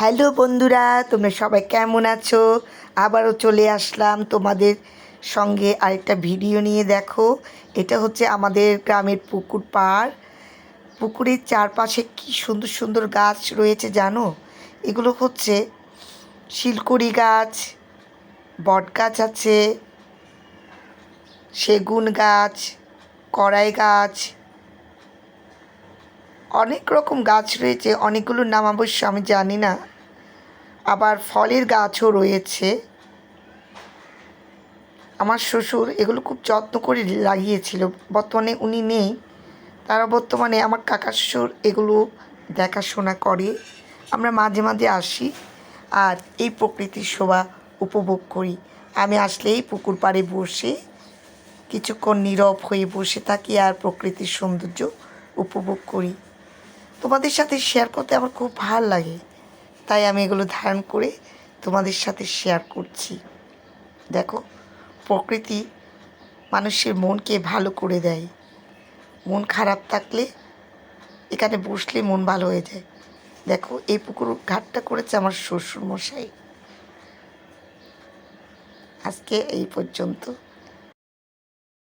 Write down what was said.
Hello বন্ধুরা, তোমরা সবাই কেমন আছো? আবারও চলে আসলাম তোমাদের সঙ্গে আরেকটা ভিডিও নিয়ে, দেখো। এটা হচ্ছে আমাদের গ্রামের পুকুর পাড়। পুকুরের চারপাশে কি সুন্দর সুন্দর গাছ রয়েছে, জানো? এগুলো হচ্ছে শিলকুড়ি গাছ বট গাছ আছে, সেগুন গাছ, কড়াই গাছ অনেক রকম গাছ রয়েছে, অনেকগুলোর নাম অবশ্য আমি জানি না। আবার ফলের গাছও রয়েছে। আমার শ্বশুর এগুলো খুব যত্ন করে লাগিয়েছিল। বর্তমানে উনি নেই। তারা বর্তমানে আমার কাকা শ্বশুর এগুলো দেখাশোনা করে। আমরা মাঝে মাঝে আসি আর এই প্রকৃতির শোভা উপভোগ করি। আমি আসলেই পুকুর পাড়ে বসে কিছুক্ষণ নীরব হয়ে বসে থাকি আর প্রকৃতির সৌন্দর্য উপভোগ করি। তোমাদের সাথে শেয়ার করতে আমার খুব ভালো লাগে। তাই আমি এগুলো ধারণ করে তোমাদের সাথে শেয়ার করছি। দেখো, প্রকৃতি মানুষের মনকে ভালো করে দেয়। মন খারাপ থাকলে এখানে বসলে মন ভালো হয়ে যায়। দেখো, এই পুকুর ঘাটটা করেছে আমার শ্বশুর মশাই আজকে এই পর্যন্ত।